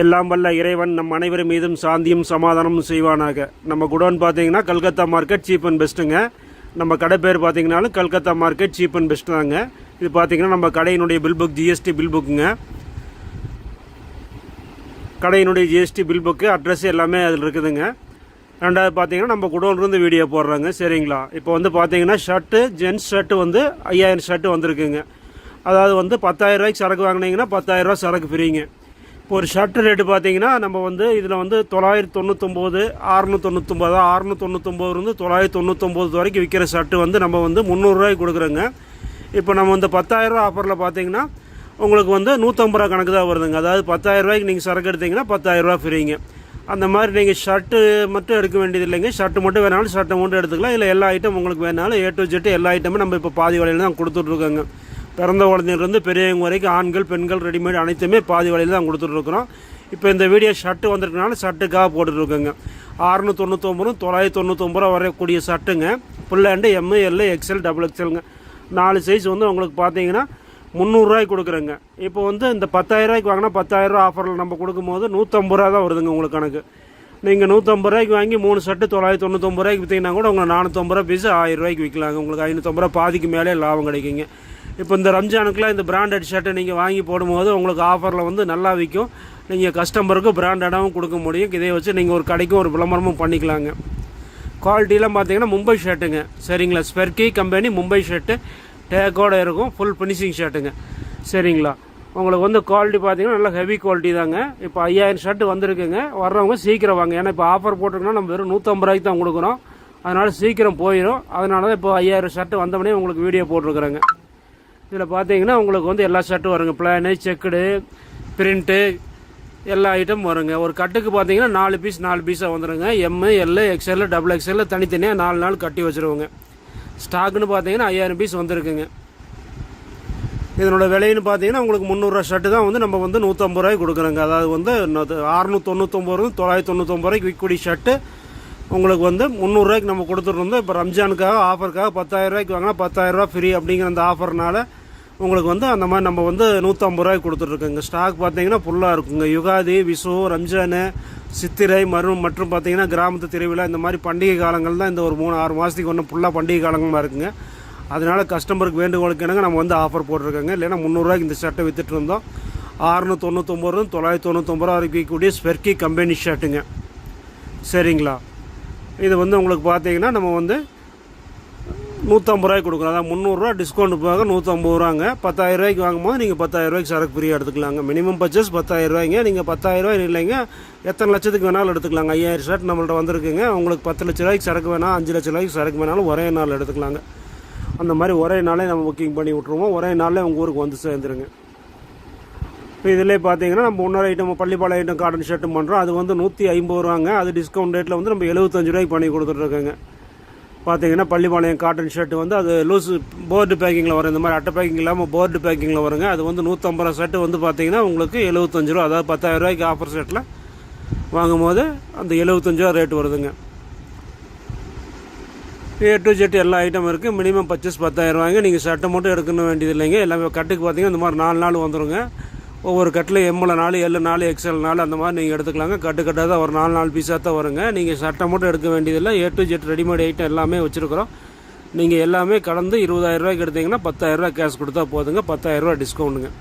எல்லாம் வல்ல இறைவன் நம் அனைவர் மீதும் சாந்தியும் சமாதானமும் செய்வானாக. நம்ம குடோன் பார்த்தீங்கன்னா கல்கத்தா மார்க்கெட் சீப் அண்ட் பெஸ்ட்டுங்க. நம்ம கடை பேர் பார்த்தீங்கன்னாலும் Calcutta market cheap and best தாங்க. இது பார்த்தீங்கன்னா நம்ம கடையினுடைய பில் புக் ஜிஎஸ்டி பில் புக்குங்க. கடையினுடைய ஜிஎஸ்டி பில் புக்கு அட்ரஸ் எல்லாமே அதில் இருக்குதுங்க. ரெண்டாவது பார்த்தீங்கன்னா நம்ம குடோன்லேருந்து வீடியோ போடுறாங்க சரிங்களா? இப்போ வந்து பார்த்தீங்கன்னா ஷர்ட்டு ஜென்ஸ் ஷர்ட்டு வந்து ஐயாயிரம் ஷர்ட்டு வந்திருக்குங்க. அதாவது வந்து பத்தாயிரம் ரூபாய்க்கு சரக்கு வாங்கினீங்கன்னா பத்தாயிரரூவா ரூபாய் சரக்கு ஃப்ரீங்க. இப்போ ஒரு ஷர்ட் ரேட்டு பார்த்தீங்கன்னா நம்ம வந்து இதில் வந்து தொள்ளாயிரத்தி தொண்ணூத்தொம்போது ஆறுநூற்றி தொண்ணூத்தொம்பது ஆறுநூற்றி தொண்ணூத்தொம்போதுலேருந்து தொள்ளாயிரத்தி தொண்ணூத்தொம்போது வரைக்கும் விற்கிற ஷர்ட்டு வந்து நம்ம வந்து முந்நூறுரூவாய்க்கு கொடுக்குறோங்க. இப்போ நம்ம இந்த பத்தாயிரரூவா ஆஃபரில் பார்த்தீங்கன்னா உங்களுக்கு வந்து நூற்றம்பது ரூபா கணக்கு தான் வருதுங்க. அதாவது பத்தாயிரரூவாய்க்கு நீங்கள் சரக்கு எடுத்தீங்கன்னா பத்தாயிரம் ரூபா ஃப்ரீங்க. அந்த மாதிரி நீங்கள் ஷர்ட்டு மட்டும் எடுக்க வேண்டியது இல்லைங்க. ஷர்ட்டு மட்டும் வேணாலும் ஷர்ட்டை மட்டும் எடுத்துக்கலாம். இல்லை எல்லா ஐட்டம் உங்களுக்கு வேணாலும் ஏ டு ஜெட்டு எல்லா ஐட்டமும் நம்ம இப்போ பாதி விலையில தான் கொடுத்துட்ருக்கோங்க பிறந்த குழந்தைங்கலேருந்து பெரியவங்க வரைக்கும் ஆண்கள் பெண்கள் ரெடிமேட் அனைத்துமே பாதி விலையில தான் கொடுத்துட்ருக்குறோம். இப்போ இந்த வீடியோ ஷர்ட்டு வந்திருக்கனால ஷர்ட்டுக்காக போட்டுட்ருக்கோங்க. ஆறுநூற்றி தொண்ணூத்தொம்பதும் தொள்ளாயிரத்தி தொண்ணூத்தொம்பது ரூபா வரக்கூடிய ஷர்ட்டுங்க full hand M L XL double எக்ஸ்எல்ங்க நாலு சைஸ் வந்து உங்களுக்கு பார்த்தீங்கன்னா முந்நூறுரூவாய்க்கு கொடுக்குறேங்க. இப்போ வந்து இந்த பத்தாயிரரூவாய்க்கு வாங்கினா பத்தாயிரரூவா ஆஃபரில் நம்ம கொடுக்கும்போது நூற்றம்பது ரூபா தான் வருதுங்க உங்களுக்கு கணக்கு. நீங்கள் நூற்றம்பது ரூபாய்க்கு வாங்கி மூணு ஷர்ட்டு தொள்ளாயிரத்தி தொண்ணூத்தொம்பது ரூபாய்க்கு விற்றீங்கன்னா கூட உங்களுக்கு நானூற்றம்பது ரூபா பீஸ் ஆயிரம் ரூபாய்க்கு விற்கலாங்க உங்களுக்கு ஐநூற்றம்பது ரூபா பாதிக்கு மேலே லாபம் கிடைக்குங்க. இப்போ இந்த ரம்ஜானுக்குலாம் இந்த பிராண்டட் ஷர்ட்டை நீங்கள் வாங்கி போடும்போது உங்களுக்கு ஆஃபரில் வந்து நல்லா விற்கும். நீங்கள் கஸ்டமருக்கு பிராண்டடாகவும் கொடுக்க முடியும். இதை வச்சு நீங்கள் ஒரு கடைக்கும் ஒரு விளம்பரமும் பண்ணிக்கலாங்க. குவாலிட்டிலாம் பார்த்தீங்கன்னா மும்பை ஷர்ட்டுங்க சரிங்களா? ஸ்பெர்கி கம்பெனி மும்பை ஷர்ட்டு டேக்கோட இருக்கும். ஃபுல் ஃபினிஷிங் ஷர்ட்டுங்க சரிங்களா? உங்களுக்கு வந்து குவாலிட்டி பார்த்தீங்கன்னா நல்லா ஹெவி குவாலிட்டி தாங்க. இப்போ ஐயாயிரம் ஷர்ட்டு வந்திருக்குங்க. வர்றவங்க சீக்கிரம் வாங்க. ஏன்னா இப்போ ஆஃபர் போட்டிருக்கோன்னா நம்ம வெறும் நூற்றம்பது ரூபாய்க்கு தான் கொடுக்குறோம். அதனால் சீக்கிரம் போயிடும் அதனால தான் இப்போ ஐயாயிரம் ஷர்ட்டு வந்தவொடனே உங்களுக்கு வீடியோ போட்டிருக்குறேங்க. இதில் பார்த்தீங்கன்னா உங்களுக்கு வந்து எல்லா ஷர்ட்டும் வருங்க. பிளானு செக்குடு பிரிண்ட்டு எல்லா ஐட்டம் வருங்க. ஒரு கட்டுக்கு பார்த்தீங்கன்னா நாலு பீஸ் நாலு பீஸாக வந்துடுங்க M L XL double XL தனித்தனியாக நாலு நாள் கட்டி வச்சுருவோங்க. ஸ்டாக்குன்னு பார்த்தீங்கன்னா ஐயாயிரம் பீஸ் வந்திருக்குங்க. இதனோட விலைன்னு பார்த்தீங்கன்னா உங்களுக்கு முந்நூறுரூவா ஷர்ட்டு தான் வந்து நம்ம வந்து நூற்றம்பது ரூபாய்க்கு கொடுக்குறோங்க. அதாவது வந்து அறுநூற்றி தொண்ணூத்தொம்பது ரூபா தொள்ளாயிரத்தி தொண்ணூத்தொம்பது ரூபாய்க்கு விற்கக்கூடிய ஷர்ட்டு உங்களுக்கு வந்து முந்நூறுரூவாய்க்கு நம்ம கொடுத்துருந்தோம் இப்போ ரம்ஜானுக்காக ஆஃபருக்காக பத்தாயிரரூவாய்க்கு வாங்கினா பத்தாயிரம் ஃப்ரீ அப்படிங்கிற அந்த ஆஃபர்னால உங்களுக்கு வந்து அந்த மாதிரி நம்ம வந்து நூற்றம்பது ரூபாய்க்கு கொடுத்துட்ருக்கோங்க. ஸ்டாக் பார்த்தீங்கன்னா ஃபுல்லாக இருக்குங்க. யுகாதி விசு ரம்ஜானு சித்திரை மரும் மற்றும் பார்த்தீங்கன்னா கிராமத்து திருவிழா இந்த மாதிரி பண்டிகை காலங்கள் தான் இந்த ஒரு மூணு ஆறு மாதத்துக்கு ஒன்று ஃபுல்லாக பண்டிகை காலங்களாக இருக்குங்க. அதனால கஸ்டமருக்கு வேண்டுகோளுக்கு என்னங்க நம்ம வந்து ஆஃபர் போட்டிருக்கோங்க. இல்லைன்னா முந்நூறுரூவாய்க்கு இந்த ஷர்ட்டை வித்துட்டு இருந்தோம் ஆறுநூற்றி தொண்ணூற்றொம்பது ரூபா தொள்ளாயிரத்தி தொண்ணூற்றொம்பது ரூபா வரைக்கும் விற்கக்கூடிய ஸ்பெர்கி கம்பெனி ஷர்ட்டுங்க சரிங்களா? இது வந்து உங்களுக்கு பார்த்தீங்கன்னா நம்ம வந்து நூற்றம்பது ரூபாய்க்கு கொடுக்குறோம். அதான் முந்நூறுரூவா டிஸ்கவுண்ட் போக நூற்றம்பது ரூபாங்க. பத்தாயிரம் ரூபாய்க்கு வாங்கும்போது நீங்கள் பத்தாயிரம் ரூபாய்க்கு சரக்கு ஃப்ரீயாக எடுத்துக்கலாங்க. மினிமம் பர்ச்சேஸ் பத்தாயிரம் ரூபாய்ங்க. நீங்கள் பத்தாயிரம் ரூபாய் இல்லைங்க எத்தனை லட்சத்துக்கு வேணாலும் எடுத்துக்கலாங்க. ஐயாயிரம் ஷர்ட் நம்மள்ட்ட வந்திருக்குங்க. உங்களுக்கு பத்து லட்ச ரூபாய்க்கு சரக்கு வேணால் அஞ்சு லட்ச ரூபாய்க்கு சரக்கு வேணாலும் ஒரே நாள் எடுத்துக்கலாங்க. அந்த மாதிரி ஒரே நாளே நம்ம புக்கிங் பண்ணி விட்ருவோம் ஒரே நாளில் உங்கள் ஊருக்கு வந்து சேர்ந்துருங்க. இப்போ இதிலே பார்த்தீங்கன்னா நம்ம இன்னொரு ஐட்டம் பள்ளிப்பாளைய ஐட்டம் காட்டன் ஷர்ட்டும் பண்ணுறோம் அது வந்து நூற்றி ஐம்பது ரூபாங்க. அது டிஸ்கவுண்ட் ரேட்டில் வந்து நம்ம எழுபத்தஞ்சு ரூபாய்க்கு பண்ணி கொடுத்துட்ருக்கோங்க பார்த்தீங்கன்னா பள்ளிப்பாளையம் காட்டன் ஷர்ட் வந்து அது லூஸ் போர்டு பேக்கிங்கில் வரும். இந்த மாதிரி அட்டை பேக்கிங் இல்லாமல் போர்டு பேக்கிங்கில் வருங்க. அது வந்து நூற்றம்பது ரூபா ஷர்ட்டு வந்து பார்த்தீங்கன்னா உங்களுக்கு எழுபத்தஞ்சு ரூபா அதாவது பத்தாயிரம் ரூபாய்க்கு ஆஃபர் ஷர்ட்டில் வாங்கும்போது அந்த எழுபத்தஞ்சு ரூபா ரேட் வருதுங்க. ஏ டு ஜெட் எல்லா ஐட்டம் இருக்குது மினிமம் பர்ச்சேஸ் பத்தாயிரம் ரூபாய்ங்க. நீங்கள் ஷர்ட்டை மட்டும் எடுக்கணும் வேண்டியது இல்லைங்க எல்லாமே கட்டுக்கு பார்த்தீங்கன்னா இந்த மாதிரி நாலு நாள் வந்துருங்க. ஒவ்வொரு கட்டில் எம்எல் நாலு எல்லு நாலு எக்ஸ்எல் நாலு அந்த மாதிரி நீங்கள் எடுத்துக்கலாங்க. கட்டு கட்டாக தான் ஒரு நாலு நாலு பீஸாக தான் வருங்க. நீங்கள் சட்டை மட்டும் எடுக்க வேண்டியதில்லை. A to Z readymade item எல்லாமே வச்சுருக்குறோம். நீங்கள் எல்லாமே கலந்து இருபதாயிரரூவாய்க்கு எடுத்தீங்கன்னா பத்தாயிரரூவா கேஷ் கொடுத்தா போதுங்க. பத்தாயிரரூவா டிஸ்கவுண்ட்டுங்க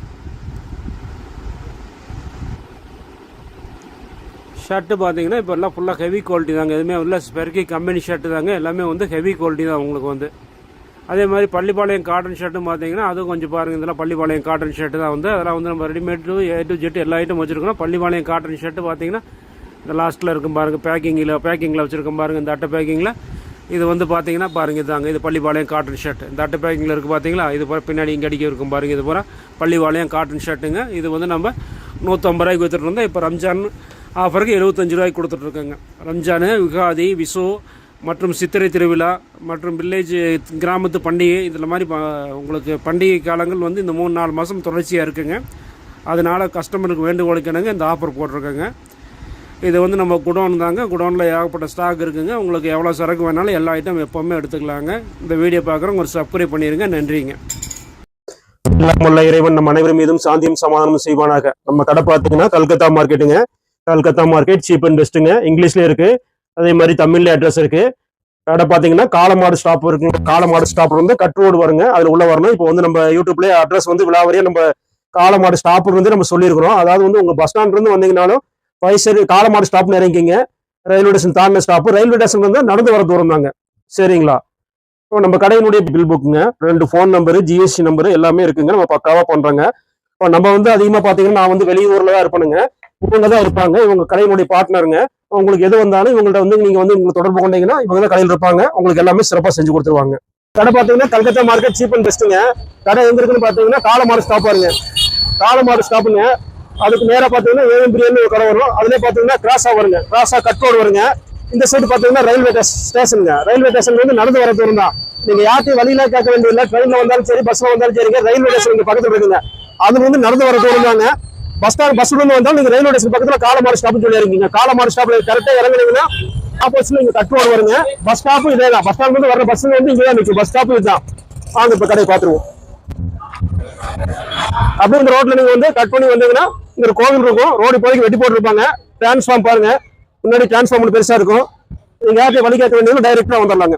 ஷர்ட்டு பார்த்தீங்கன்னா இப்போ எல்லாம் ஃபுல்லாக ஹெவி குவாலிட்டி தாங்க. எதுவுமே இல்லை. ஸ்பெர்கி கம்பெனி ஷர்ட்டு தாங்க. எல்லாமே வந்து ஹெவி குவாலிட்டி தான் உங்களுக்கு வந்து. அதே மாதிரி பள்ளிப்பாளையம் காட்டன் ஷர்ட்டும் பார்த்தீங்கன்னா அதுவும் கொஞ்சம் பாருங்கள் இதெல்லாம் பள்ளிப்பாளையம் காட்டன் ஷர்ட்டு தான் வந்து. அதெல்லாம் வந்து நம்ம ரெடிமேட் ஏ டு ஜெட் எல்லா ஐட்டம் வச்சுருக்கோம். பள்ளிப்பாளையம் காட்டன் ஷர்ட்டு பார்த்தீங்கன்னா இந்த லாஸ்ட்டில் இருக்கும் பாருங்கள் பேக்கிங்கில் பேக்கிங்கில் வச்சுருக்கோம் பாருங்கள் இந்த அட்டை பேக்கிங்கில் இது வந்து பார்த்தீங்கன்னா பாருங்கள் இதாங்க இது பள்ளிப்பாளையம் காட்டன் ஷர்ட் இந்த அட்டை பேக்கிங்கில் இருக்குது பார்த்தீங்களா? இது போகிற பின்னாடி இங்கே அடிக்க இருக்கும் பாருங்கள் இது போகிற பள்ளிப்பாளையம் காட்டன் ஷர்ட்டுங்க இது வந்து நம்ம நூற்றம்பது ரூபாய்க்கு வித்துட்டு இருந்தோம். இப்போ ரம்ஜான் ஆஃபருக்கு எழுபத்தஞ்சு ரூபாய்க்கு கொடுத்துட்ருக்கோங்க ரம்ஜானு யுகாதி விசு மற்றும் சித்திரை திருவிழா மற்றும் வில்லேஜ் கிராமத்து பண்டிகை இதில் மாதிரி உங்களுக்கு பண்டிகை காலங்கள் வந்து இந்த மூணு நாலு மாதம் தொடர்ச்சியாக இருக்குங்க. அதனால் கஸ்டமருக்கு வேண்டுகோளுக்கணுங்க இந்த ஆஃபர் போட்டிருக்கேங்க. இது வந்து நம்ம குடோன் தாங்க குடோனில் ஏகப்பட்ட ஸ்டாக் இருக்குங்க. உங்களுக்கு எவ்வளோ சரக்கு வேணாலும் எல்லா ஐட்டம் எப்போவுமே எடுத்துக்கலாங்க. இந்த வீடியோ பார்க்குறவங்க ஒரு சப்ஸ்கிரைப் பண்ணிடுங்க நன்றிங்க. நம்முள்ள இறைவன் நம்ம அனைவரும் மீதும் சாந்தியும் சமாதானம் செய்வானாக. நம்ம கடை பார்த்தீங்கன்னா கல்கத்தா மார்க்கெட்டுங்க கல்கத்தா மார்க்கெட் சீப் அண்ட் பெஸ்ட்டுங்க இங்கிலீஷ்ல இருக்குது அதே மாதிரி தமிழ்ல அட்ரஸ் இருக்கு. கடை பார்த்தீங்கன்னா காலமாடு ஸ்டாப் இருக்குங்க காலமாடு ஸ்டாப் வந்து கட் ரோடு வருங்க. அதுல உள்ள வரணும். இப்போ வந்து நம்ம யூடியூப்லேயே அட்ரஸ் வந்து விழாவரியா நம்ம காலமாடு ஸ்டாப் வந்து நம்ம சொல்லியிருக்கிறோம். அதாவது வந்து உங்க பஸ் ஸ்டாண்ட்லேருந்து வந்தீங்கனாலும் பைசரி காலமாடு ஸ்டாப்னு இறங்கிங்க ரயில்வே ஸ்டேஷன் தாண்டின ஸ்டாப் ரயில்வே ஸ்டேஷன் வந்து நடந்து வர தூரம் தாங்க. சரிங்களா? இப்போ நம்ம கடையினுடைய பில் புக்குங்க ரெண்டு ஃபோன் நம்பரு ஜிஎஸ்டி நம்பரு எல்லாமே இருக்குங்க. நம்ம பக்காவா பண்றோங்க. இப்போ நம்ம வந்து அதிகமாக பார்த்தீங்கன்னா நான் வந்து வெளியூர்ல தான் இருப்பேனுங்க. இவங்க தான் இருப்பாங்க. இவங்க கடையினுடைய பார்ட்னருங்க உங்களுக்கு எது வந்தாலும் இவங்கள்ட்ட வந்து நீங்கள் வந்து உங்களுக்கு தொடர்பு கொண்டீங்கன்னா இவங்க தான் கடையில் இருப்பாங்க. உங்களுக்கு எல்லாமே சிறப்பாக செஞ்சு கொடுத்துருவாங்க. கடை பார்த்தீங்கன்னா கல்கத்தா மார்க்கெட் சீப் அண்ட் பெஸ்ட்டுங்க கடை எங்க இருக்குன்னு பாத்தீங்கன்னா காலமாடு ஸ்டாப் பாருங்க காலமாடு ஸ்டாப்புங்க அதுக்கு நேராக பார்த்தீங்கன்னா ஏஎம் பிரியாணி ஒரு கடை வரும். அதுல பார்த்தீங்கன்னா கிராஸாக வருங்க. கிராஸாக கட் ரோடு வருங்க. இந்த சைடு பார்த்தீங்கன்னா ரயில்வே ஸ்டேஷனுங்க ரயில்வே ஸ்டேஷன் வந்து நடந்து வர தூரம் தான். நீங்கள் யார்ட்டையும் வழியில கேட்க வேண்டியதில்லை. ட்ரெயினில் வந்தாலும் சரி பஸ்ஸில் வந்தாலும் சரிங்க ரயில்வே ஸ்டேஷன் இங்கே பக்கத்துல இருக்குங்க. அது வந்து நடந்து வர தூரம் தாங்க. பஸ் ஸ்டாண்ட் பஸ் இருந்து வந்தாலும் நீங்க ரயில்வே ஸ்டேஷன் பக்கத்துல காலமாறு ஸ்டாப்னு சொல்லி இருக்கீங்க காலமாடு ஸ்டாப்ல கரெக்டா இறங்குனீங்கன்னா ஆப்போசிட்ல இங்க கட்டுவாடு வருங்க பஸ் ஸ்டாப்பும் இதே தான் பஸ் ஸ்டாண்ட் வந்து வர பஸ் வந்து இங்கதான் நிற்கும் பஸ் ஸ்டாப்பும் இதுதான். வாங்க இப்ப கடையை பாத்துருவோம் அப்படியே இந்த ரோட்ல நீங்க வந்து கட் பண்ணி வந்தீங்கன்னா இங்க ஒரு கோவில் இருக்கும். ரோடு இப்போதைக்கு வெட்டி போட்டுருப்பாங்க. டிரான்ஸ்ஃபார்ம் பாருங்க. முன்னாடி டிரான்ஸ்ஃபார்ம் பெருசா இருக்கும். நீங்க யார்ட்டையும் வழி கேட்க வேண்டியது டைரக்டா வந்துடலாங்க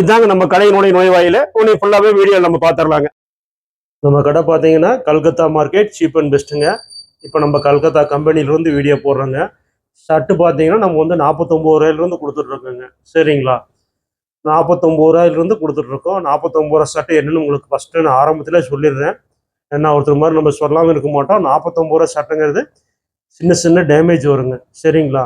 இதாங்க நம்ம கடையினுடைய நுழைவாயில. உன்னை ஃபுல்லாகவே வீடியோ நம்ம பார்த்துடலாங்க நம்ம கடை பார்த்தீங்கன்னா கல்கத்தா மார்க்கெட் சீப் அண்ட் பெஸ்ட்டுங்க இப்போ நம்ம கல்கத்தா கம்பெனிலேருந்து வீடியோ போடுறோங்க. ஷர்ட்டு பார்த்தீங்கன்னா நம்ம வந்து நாற்பத்தொம்பது ரூபாயிலிருந்து கொடுத்துட்ருக்கோங்க. சரிங்களா? நாற்பத்தொம்பது ரூபாயிலிருந்து கொடுத்துட்ருக்கோம். நாற்பத்தொம்பது ரூபா ஷர்ட்டு என்னென்னு உங்களுக்கு ஃபஸ்ட்டு நான் ஆரம்பத்தில் சொல்லிடுறேன். ஏன்னா ஒருத்தர் மாதிரி நம்ம சொல்லாமல் இருக்க மாட்டோம். நாற்பத்தொம்பது ரூபா ஷர்ட்டுங்கிறது சின்ன சின்ன டேமேஜ் வருங்க. சரிங்களா?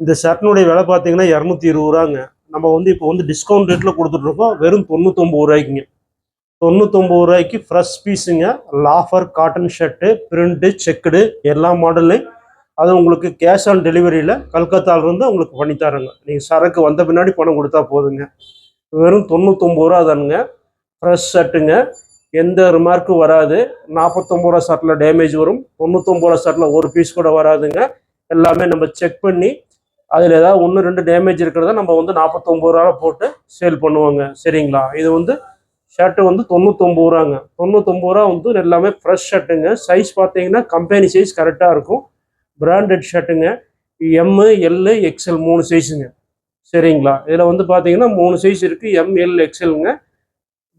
இந்த ஷர்ட்னுடைய விலை பார்த்தீங்கன்னா இரநூத்தி இருபது ரூபாங்க நம்ம வந்து இப்போ வந்து டிஸ்கவுண்ட் ரேட்டில் கொடுத்துட்ருக்கோம். வெறும் தொண்ணூத்தொம்பது ரூபாய்க்குங்க. தொண்ணூத்தொம்பது ரூபாய்க்கு fresh பீஸுங்க loafer cotton shirt print checked எல்லா மாடல்லையும் அது உங்களுக்கு கேஷ் ஆன் டெலிவரியில் கல்கத்தாவிலேருந்து உங்களுக்கு பண்ணித்தரேங்க. நீங்கள் சரக்கு வந்த பின்னாடி பணம் கொடுத்தா போதுங்க. வெறும் தொண்ணூத்தொம்பது ரூபா தானுங்க. ஃப்ரெஷ் ஷர்ட்டுங்க எந்த ரிமார்க்கும் வராது. நாற்பத்தொம்பது ரூபா ஷர்ட்டில் டேமேஜ் வரும். தொண்ணூத்தொம்பது ரூபா ஷர்ட்டில் ஒரு பீஸ் கூட வராதுங்க. எல்லாமே நம்ம செக் பண்ணி அதில் ஏதாவது ஒன்று ரெண்டு டேமேஜ் இருக்கிறத நம்ம வந்து நாற்பத்தொம்பது ரூபா போட்டு சேல் பண்ணுவாங்க. சரிங்களா? இது வந்து ஷர்ட்டு வந்து தொண்ணூத்தொம்பது ரூபாங்க. தொண்ணூத்தொம்பது ரூபா வந்து எல்லாமே ஃப்ரெஷ் ஷர்ட்டுங்க சைஸ் பார்த்தீங்கன்னா கம்பெனி சைஸ் கரெக்டாக இருக்கும். பிராண்டட் ஷர்ட்டுங்க எம்மு எல்லு எக்ஸ்எல் மூணு சைஸுங்க சரிங்களா? இதில் வந்து பார்த்தீங்கன்னா மூணு சைஸ் இருக்குது எம் எல் எக்ஸ்எல்ங்க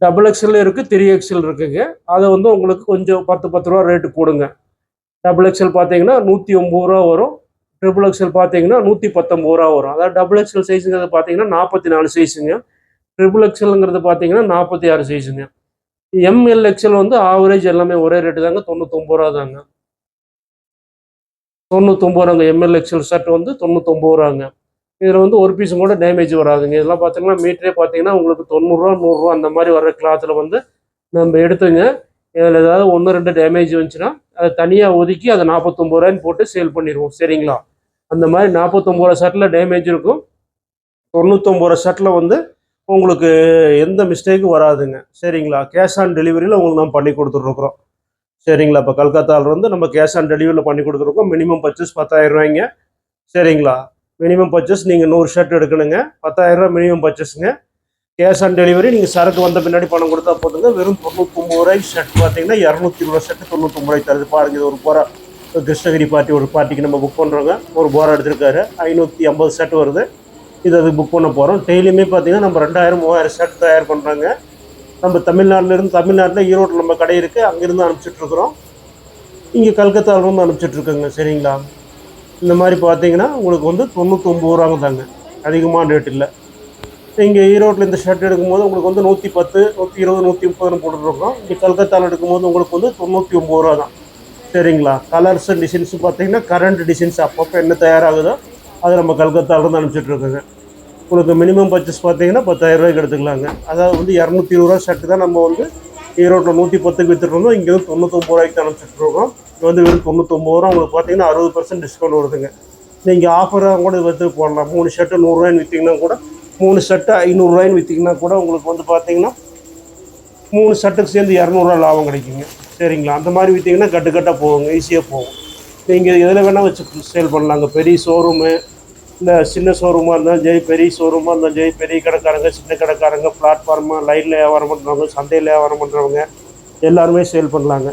டபுள் எக்ஸ்எல் இருக்குது த்ரீ எக்ஸ்எல் இருக்குங்க. அதை வந்து உங்களுக்கு கொஞ்சம் பத்து பத்து ரூபா ரேட்டு கொடுங்க. டபுள் எக்ஸ்எல் பார்த்தீங்கன்னா நூற்றி ஒம்பது ரூபா வரும். ட்ரிபிள் எக்ஸல் பார்த்தீங்கன்னா நூற்றி பத்தொம்பது ரூபா வரும் அதாவது டபுள் எக்ஸ்எல் சைஸுங்கிறது பார்த்தீங்கன்னா நாற்பத்தி நாலு சைஸுங்க ட்ரிபிள் எக்ஸலுங்கிறது பார்த்தீங்கன்னா நாற்பத்தி ஆறு சைஸுங்க எம்எல் எக்ஸல் வந்து ஆவரேஜ் எல்லாமே ஒரே ரேட்டு தாங்க தொண்ணூத்தொம்பது ரூபா தாங்க தொண்ணூத்தொம்பது ரூபாங்க எம்எல் எக்ஸல் ஷர்ட் வந்து தொண்ணூத்தொம்பது ரூபாங்க இதில் வந்து ஒரு பீஸும் கூட டேமேஜ் வராதுங்க. இதெல்லாம் பார்த்தீங்கன்னா மீட்டரே பார்த்தீங்கன்னா உங்களுக்கு தொண்ணூறுரூவா நூறுரூவா அந்த மாதிரி வர கிளாத்தில் வந்து நம்ம எடுத்துங்க. இதில் ஏதாவது ஒன்று ரெண்டு டேமேஜ் வந்துச்சுன்னா அதை தனியாக ஒதுக்கி அதை நாற்பத்தொம்பது ரூபாய்ன்னு போட்டு சேல் பண்ணிடுவோம். சரிங்களா? அந்த மாதிரி நாற்பத்தொம்பது ரூபா ஷர்ட்டில் டேமேஜ் இருக்கும். தொண்ணூத்தொம்பது ரூபா ஷர்ட்டில் வந்து உங்களுக்கு எந்த மிஸ்டேக்கும் வராதுங்க. சரிங்களா? கேஷ் ஆன் டெலிவரியில் உங்களுக்கு நம்ம பண்ணி கொடுத்துட்ருக்குறோம். சரிங்களா? இப்போ கல்கத்தாவில் வந்து நம்ம கேஷ் ஆன் டெலிவரியில் பண்ணி கொடுத்துருக்கோம் மினிமம் பர்ச்சேஸ் பத்தாயிரம் ரூபாய்ங்க. சரிங்களா? மினிமம் பர்ச்சேஸ் நீங்கள் நூறு ஷர்ட் எடுக்கணுங்க. பத்தாயிரம் ரூபா மினிமம் பர்ச்சேஸுங்க கேஷ் ஆன் டெலிவரி நீங்கள் சரக்கு வந்த பின்னாடி பணம் கொடுத்தா போதுங்க. வெறும் தொண்ணூத்தொம்பது ரூபாய் ஷர்ட் பார்த்தீங்கன்னா இரநூத்தி இருபது ஷர்ட் தொண்ணூத்தொம்பது ரூபாய் தருது. பாருங்க இது ஒரு போரா கிருஷ்ணகிரி பார்ட்டி ஒரு பார்ட்டிக்கு நம்ம புக் பண்ணுறோங்க ஒரு போரா எடுத்திருக்காரு. ஐநூற்றி ஐம்பது ஷர்ட் வருது. இது அது புக் பண்ண போகிறோம் டெய்லியுமே பார்த்தீங்கன்னா நம்ம ரெண்டாயிரம் மூவாயிரம் ஷர்ட் தயார் பண்ணுறாங்க நம்ம தமிழ்நாட்டிலேருந்து தமிழ்நாட்டில் ஈரோட்டில் நம்ம கடை இருக்குது அங்கேருந்து அனுப்பிச்சிட்ருக்குறோம் இங்கே கல்கத்தாவிலேருந்து அனுப்பிச்சிட்ருக்கோங்க சரிங்களா? இந்த மாதிரி பார்த்தீங்கன்னா உங்களுக்கு வந்து தொண்ணூற்றொம்பது ரூபாங்க தாங்க. அதிகமான ரேட் இல்லை. இங்கே ஈரோட்டில் இந்த ஷர்ட் எடுக்கும்போது உங்களுக்கு வந்து நூற்றி பத்து நூற்றி இருபது நூற்றி முப்பதுன்னு போட்டுருக்கோம் இங்கே கல்கத்தாவில் எடுக்கும்போது உங்களுக்கு வந்து தொண்ணூற்றி ஒம்பது ரூபா தான். சரிங்களா? கலர்ஸ் டிசைன்ஸ் பார்த்தீங்கன்னா கரண்ட் டிசைன்ஸ் அப்பப்போ என்ன தயாராகுதோ அதை நம்ம கல்கத்தாவிலேருந்து அனுப்பிச்சிட்டு இருக்கோங்க உங்களுக்கு மினிமம் பர்ச்சேஸ் பார்த்தீங்கன்னா பத்தாயிரம் ரூபாய்க்கு எடுத்துக்கலாங்க. அதாவது வந்து இரநூத்தி இருபது ரூபா ஷர்ட்டு தான் நம்ம வந்து ஈரோட்டில் நூற்றி பத்துக்கு வித்துட்டு இங்கே வந்து தொண்ணூத்தொம்பது ரூபாய்க்கு அனுப்பிச்சிட்ருக்கோம். இங்கே வந்து வெறும் தொண்ணூத்தொம்பது ரூபா உங்களுக்கு பார்த்தீங்கன்னா அறுபது பர்சன்ட் டிஸ்கவுண்ட் வருதுங்க. நீங்கள் ஆஃபராக கூட வந்து போடலாம். மூணு ஷர்ட்டு நூறுரூவாய்னு விற்றீங்கன்னா கூட மூணு சட்டை ஐநூறுரூவாயின்னு விற்றீங்கன்னா கூட உங்களுக்கு வந்து பார்த்தீங்கன்னா மூணு சட்டுக்கு சேர்ந்து இரநூறுவா லாபம் கிடைக்குங்க. சரிங்களா? அந்த மாதிரி விற்றீங்கன்னா கட்டு கட்டாக போகுங்க ஈஸியாக போகும். நீங்கள் எதில் வேணால் வச்சு சேல் பண்ணலாங்க. பெரிய ஷோரூமு இந்த சின்ன ஷோரூமாக இருந்தாலும் ஜெய் பெரிய ஷோரூமாக இருந்தாலும் ஜெய் பெரிய கடைக்காரங்க சின்ன கடைக்காரங்க பிளாட்ஃபார்மு லைனில் வியாபாரம் பண்ணுறவங்க சந்தையில் வியாபாரம் பண்ணுறவங்க எல்லாருமே சேல் பண்ணலாங்க.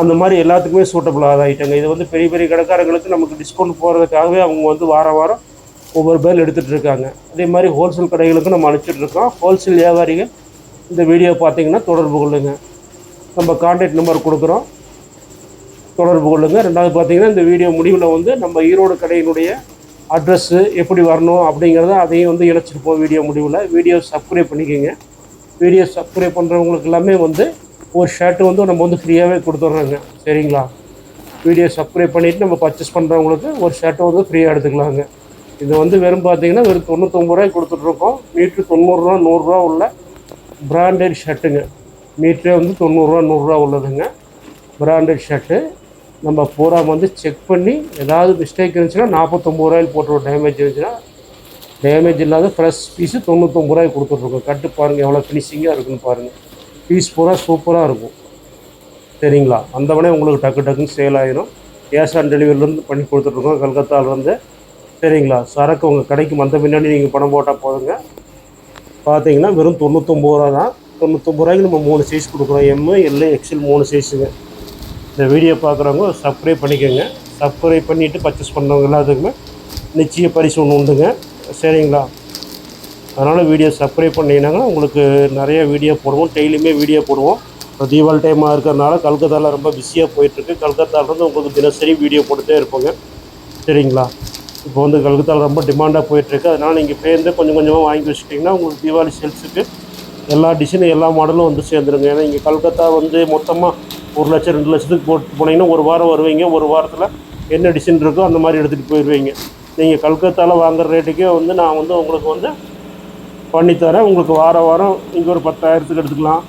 அந்த மாதிரி எல்லாத்துக்குமே சூட்டபிள் ஆகிட்டாங்க இது வந்து பெரிய பெரிய கடைக்காரங்களுக்கு நமக்கு டிஸ்கவுண்ட் போகிறதுக்காகவே அவங்க வந்து வாரம் வாரம் ஒவ்வொரு பேர் எடுத்துகிட்டு இருக்காங்க அதே மாதிரி ஹோல்சேல் கடைகளுக்கும் நம்ம அனுப்பிச்சிட்ருக்கோம் ஹோல்சேல் வியாபாரிகள் இந்த வீடியோ பார்த்தீங்கன்னா தொடர்பு கொள்ளுங்க. நம்ம கான்டாக்ட் நம்பர் கொடுக்குறோம். தொடர்பு கொள்ளுங்கள் ரெண்டாவது பார்த்தீங்கன்னா இந்த வீடியோ முடிவில் வந்து நம்ம ஈரோடு கடையினுடைய அட்ரஸ்ஸு எப்படி வரணும் அப்படிங்கிறத அதையும் வந்து இணைச்சிருப்போம் வீடியோ முடிவில். வீடியோ சப்ஸ்கிரைப் பண்ணிக்கோங்க. வீடியோ சப்ஸ்கிரைப் பண்ணுறவங்களுக்கு எல்லாமே வந்து ஒரு ஷர்ட்டு வந்து நம்ம வந்து ஃப்ரீயாகவே கொடுத்துட்றோங்க. சரிங்களா? வீடியோ சப்ஸ்கிரைப் பண்ணிவிட்டு நம்ம பர்ச்சேஸ் பண்ணுறவங்களுக்கு ஒரு ஷர்ட்டை வந்து ஃப்ரீயாக எடுத்துக்கலாங்க. இது வந்து வெறும் பார்த்தீங்கன்னா வெறும் தொண்ணூத்தொம்பது ரூபாய் கொடுத்துட்ருக்கோம். மீட்ரு தொண்ணூறுரூவா நூறுரூவா உள்ள பிராண்டட் ஷர்ட்டுங்க மீட்ரே வந்து தொண்ணூறுரூவா நூறுரூவா உள்ளதுங்க. பிராண்டட் ஷர்ட்டு நம்ம பூரா வந்து செக் பண்ணி ஏதாவது மிஸ்டேக் இருந்துச்சுன்னா நாற்பத்தொம்பது ரூபாயில் போட்டுருவோம் டேமேஜ் இருந்துச்சுன்னா டேமேஜ் இல்லாத ஃப்ரெஷ் பீஸு தொண்ணூத்தொம்பது ரூபாய்க்கு கொடுத்துட்ருக்கோம். கட்டு பாருங்கள் எவ்வளோ ஃபினிஷிங்காக இருக்குன்னு பாருங்கள் பீஸ் பூரா சூப்பராக இருக்கும். சரிங்களா? வந்தவொடனே உங்களுக்கு டக்கு டக்குன்னு சேல் ஆயிரும். கேஷ் ஆன் டெலிவரிலேருந்து பண்ணி கொடுத்துட்ருக்கோம். கல்கத்தாவிலேருந்து சரிங்களா? சரக்கு உங்கள் கடைக்கு வந்த பின்னாடி நீங்கள் பணம் போட்டால் போதுங்க. பார்த்தீங்கன்னா வெறும் தொண்ணூற்றொம்பது ரூபா தான். தொண்ணூத்தொம்பது ரூபாய்க்கு நம்ம மூணு சைஸ் கொடுக்குறோம். எம்மு எல்லு எக்ஸல் மூணு சைஸுங்க இந்த வீடியோ பார்க்குறவங்க சப்ஸ்கிரைப் பண்ணிக்கோங்க. சப்ஸ்கிரைப் பண்ணிவிட்டு பர்ச்சேஸ் பண்ணவங்க எல்லாத்துக்குமே நிச்சய பரிசு ஒன்று உண்டுங்க. சரிங்களா? அதனால் வீடியோ சப்ஸ்கிரைப் பண்ணிங்கன்னா உங்களுக்கு நிறைய வீடியோ போடுவோம். டெய்லியுமே வீடியோ போடுவோம். இப்போ தீபாவளி டைமாக இருக்கிறதுனால கல்கத்தாவில் ரொம்ப பிஸியாக போயிட்டுருக்கு கல்கத்தாவிலேருந்து உங்களுக்கு தினசரி வீடியோ போட்டுகிட்டே இருப்போங்க. சரிங்களா? இப்போ வந்து கல்கத்தாவில் ரொம்ப டிமாண்டாக போயிட்டுருக்கு. அதனால் நீங்கள் பேருந்து கொஞ்சம் கொஞ்சமாக வாங்கி வச்சுட்டிங்கன்னா உங்களுக்கு தீபாவளி சேல்ஸுக்கு எல்லா டிசைனும் எல்லா மாடலும் வந்து சேர்ந்துருங்க. ஏன்னா இங்கே கல்கத்தா வந்து மொத்தமாக ஒரு லட்சம் ரெண்டு லட்சத்துக்கு போட்டு போனீங்கன்னா ஒரு வாரம் வருவீங்க. ஒரு வாரத்தில் என்ன டிசைன் இருக்கோ அந்த மாதிரி எடுத்துகிட்டு போயிடுவீங்க நீங்கள் கல்கத்தாவில் வாங்குற ரேட்டுக்கே வந்து நான் வந்து உங்களுக்கு வந்து பண்ணித்தரேன் உங்களுக்கு வார வாரம் இங்கே ஒரு பத்தாயிரத்துக்கு எடுத்துக்கலாம்.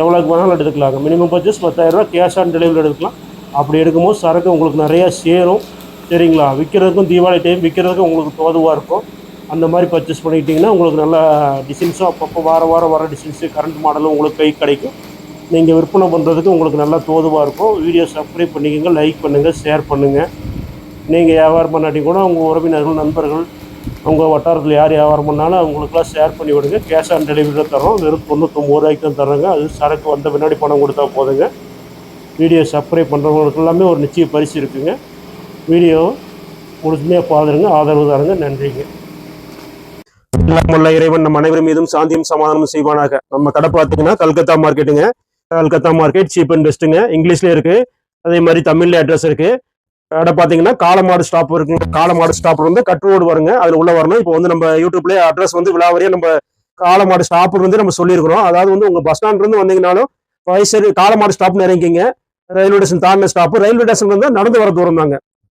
எவ்வளோக்கு வேணாலும் எடுத்துக்கலாங்க. மினிமம் பர்ச்சேஸ் பத்தாயிரரூவா கேஷ் ஆன் டெலிவரி எடுத்துக்கலாம். அப்படி எடுக்கும்போது சரக்கு உங்களுக்கு நிறையா சேரும். சரிங்களா? விற்கிறதுக்கும் தீபாவளி டைம் விற்கிறதுக்கும் உங்களுக்கு தோதுவாக இருக்கும். அந்த மாதிரி பர்ச்சேஸ் பண்ணிக்கிட்டிங்கன்னா உங்களுக்கு நல்லா டிசைன்ஸும் அப்பப்போ வார வாரம் வர டிசைன்ஸு கரண்ட் மாடலும் உங்களுக்கு கை கிடைக்கும். நீங்கள் விற்பனை பண்ணுறதுக்கு உங்களுக்கு நல்லா தோதுவாக இருக்கும். வீடியோ சப்ஸ்கிரைப் பண்ணிக்கோங்க லைக் பண்ணுங்கள் ஷேர் பண்ணுங்கள் நீங்கள் வியாபாரம் பண்ணாட்டி கூட உங்கள் உறவினர்கள் நண்பர்கள் உங்கள் வட்டாரத்தில் யார் வியாபாரம் பண்ணாலும் அவங்களுக்குலாம் ஷேர் பண்ணி விடுங்க. கேஷ் ஆன் டெலிவரியில் தரோம் வெறும் தொண்ணூத்தொம்பது ரூபாய்க்கு தான் தர்றாங்க. அது சரக்கு வந்த பின்னாடி பணம் கொடுத்தா போதுங்க. வீடியோ சப்ஸ்கிரைப் பண்ணுறவங்களுக்கு எல்லாமே ஒரு நிச்சய பரிசு இருக்குங்க. வீடியோ முழுமையாக பாருங்க ஆதரவு தாருங்க நன்றிங்க. இல்லாமல்ல இறைவன் நம் அனைவரும் மீதும் சாந்தியும் சமாதானமும் செய்வானாக. நம்ம கடை பார்த்தீங்கன்னா கல்கத்தா மார்க்கெட்டுங்க. கல்கத்தா மார்க்கெட் சீப் அண்ட் பெஸ்ட்டுங்க இங்கிலீஷ்லேயும் இருக்குது அதே மாதிரி தமிழ்ல அட்ரஸ் இருக்குது கடை பார்த்தீங்கன்னா காலமாடு ஸ்டாப் இருக்குங்க. காலமாடு ஸ்டாப் வந்து கட் ரோடு வருங்க. அதில் உள்ள வரணும். இப்போ வந்து நம்ம யூடியூப்லேயே அட்ரஸ் வந்து விழாவறியாக நம்ம காலமாடு ஸ்டாப் வந்து நம்ம சொல்லியிருக்கிறோம். அதாவது வந்து உங்கள் பஸ் ஸ்டாண்ட்லேருந்து வந்தீங்கனாலும் வயசு காலமாடு ஸ்டாப்னு இறங்கிங்க ரயில்வே ஸ்டேஷன் தாண்டின ஸ்டாப்பு ரயில்வே ஸ்டேஷன் வந்து நடந்து வர தூரம் தாங்க.